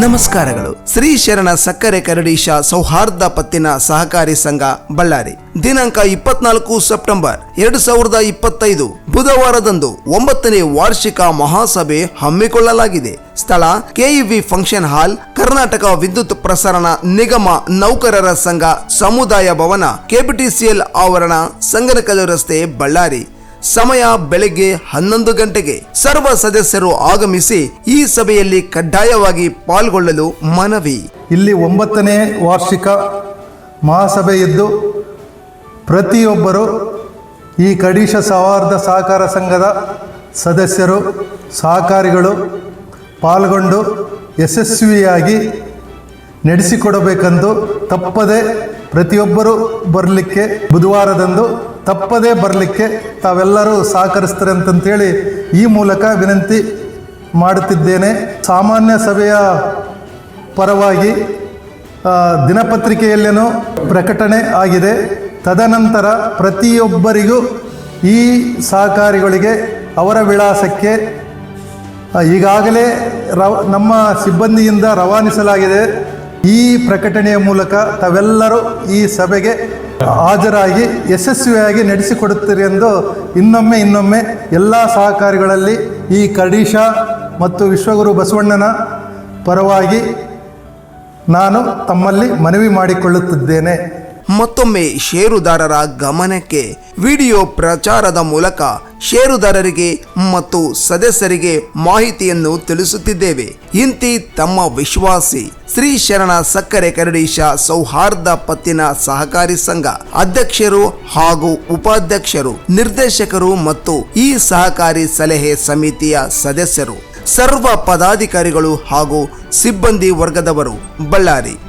ನಮಸ್ಕಾರಗಳು. ಶ್ರೀ ಶರಣ ಸಕ್ಕರೆ ಕರಡೀಶ ಸೌಹಾರ್ದ ಪತ್ತಿನ ಸಹಕಾರಿ ಸಂಘ, ಬಳ್ಳಾರಿ. ದಿನಾಂಕ ಇಪ್ಪತ್ನಾಲ್ಕು ಸೆಪ್ಟೆಂಬರ್ ಎರಡು ಸಾವಿರದ ಇಪ್ಪತ್ತೈದು, ಬುಧವಾರದಂದು ಒಂಬತ್ತನೇ ವಾರ್ಷಿಕ ಮಹಾಸಭೆ ಹಮ್ಮಿಕೊಳ್ಳಲಾಗಿದೆ. ಸ್ಥಳ ಕೆಇವಿ ಫಂಕ್ಷನ್ ಹಾಲ್, ಕರ್ನಾಟಕ ವಿದ್ಯುತ್ ಪ್ರಸರಣ ನಿಗಮ ನೌಕರರ ಸಂಘ, ಸಮುದಾಯ ಭವನ, ಕೆಪಿಟಿಸಿಎಲ್ ಆವರಣ, ಸಂಗನಕಲ್ಲು ರಸ್ತೆ, ಬಳ್ಳಾರಿ. ಸಮಯ ಬೆಳಗ್ಗೆ ಹನ್ನೊಂದು ಗಂಟೆಗೆ ಸರ್ವ ಸದಸ್ಯರು ಆಗಮಿಸಿ ಈ ಸಭೆಯಲ್ಲಿ ಕಡ್ಡಾಯವಾಗಿ ಪಾಲ್ಗೊಳ್ಳಲು ಮನವಿ. ಇಲ್ಲಿ ಒಂಬತ್ತನೇ ವಾರ್ಷಿಕ ಮಹಾಸಭೆ ಇದ್ದು ಪ್ರತಿಯೊಬ್ಬರು ಈ ಕಡೀಶ ಸೌಹಾರ್ದ ಸಹಕಾರ ಸಂಘದ ಸದಸ್ಯರು, ಸಹಕಾರಿಗಳು ಪಾಲ್ಗೊಂಡು ಯಶಸ್ವಿಯಾಗಿ ನಡೆಸಿಕೊಡಬೇಕೆಂದು ತಪ್ಪದೆ ಪ್ರತಿಯೊಬ್ಬರು ಬರಲಿಕ್ಕೆ ಬುಧವಾರದಂದು ತಪ್ಪದೇ ಬರಲಿಕ್ಕೆ ತಾವೆಲ್ಲರೂ ಸಹಕರಿಸ್ತಾರೆ ಅಂತಂತೇಳಿ ಈ ಮೂಲಕ ವಿನಂತಿ ಮಾಡುತ್ತಿದ್ದೇನೆ. ಸಾಮಾನ್ಯ ಸಭೆಯ ಪರವಾಗಿ ದಿನಪತ್ರಿಕೆಯಲ್ಲೇನೋ ಪ್ರಕಟಣೆ ಆಗಿದೆ. ತದನಂತರ ಪ್ರತಿಯೊಬ್ಬರಿಗೂ ಈ ಸಹಕಾರಿಗಳಿಗೆ ಅವರ ವಿಳಾಸಕ್ಕೆ ಈಗಾಗಲೇ ರವ, ನಮ್ಮ ಸಿಬ್ಬಂದಿಯಿಂದ ರವಾನಿಸಲಾಗಿದೆ. ಈ ಪ್ರಕಟಣೆಯ ಮೂಲಕ ತಾವೆಲ್ಲರೂ ಈ ಸಭೆಗೆ ಹಾಜರಾಗಿ ಯಶಸ್ವಿಯಾಗಿ ನಡೆಸಿಕೊಡುತ್ತೀರಿ ಎಂದು ಇನ್ನೊಮ್ಮೆ ಇನ್ನೊಮ್ಮೆ ಎಲ್ಲ ಸಹಕಾರಿಗಳಲ್ಲಿ ಈ ಕಡೀಶ ಮತ್ತು ವಿಶ್ವಗುರು ಬಸವಣ್ಣನ ಪರವಾಗಿ ನಾನು ತಮ್ಮಲ್ಲಿ ಮನವಿ ಮಾಡಿಕೊಳ್ಳುತ್ತಿದ್ದೇನೆ. ಮತ್ತೊಮ್ಮೆ ಷೇರುದಾರರ ಗಮನಕ್ಕೆ ವಿಡಿಯೋ ಪ್ರಚಾರದ ಮೂಲಕ ಷೇರುದಾರರಿಗೆ ಮತ್ತು ಸದಸ್ಯರಿಗೆ ಮಾಹಿತಿಯನ್ನು ತಿಳಿಸುತ್ತಿದ್ದೇವೆ. ಇಂತಿ ತಮ್ಮ ವಿಶ್ವಾಸಿ ಶ್ರೀ ಶರಣ ಸಕ್ಕರೆ ಕರಡೀಶ ಸೌಹಾರ್ದ ಪತ್ತಿನ ಸಹಕಾರಿ ಸಂಘ ಅಧ್ಯಕ್ಷರು ಹಾಗೂ ಉಪಾಧ್ಯಕ್ಷರು, ನಿರ್ದೇಶಕರು ಮತ್ತು ಈ ಸಹಕಾರಿ ಸಲಹೆ ಸಮಿತಿಯ ಸದಸ್ಯರು, ಸರ್ವ ಪದಾಧಿಕಾರಿಗಳು ಹಾಗೂ ಸಿಬ್ಬಂದಿ ವರ್ಗದವರು, ಬಳ್ಳಾರಿ.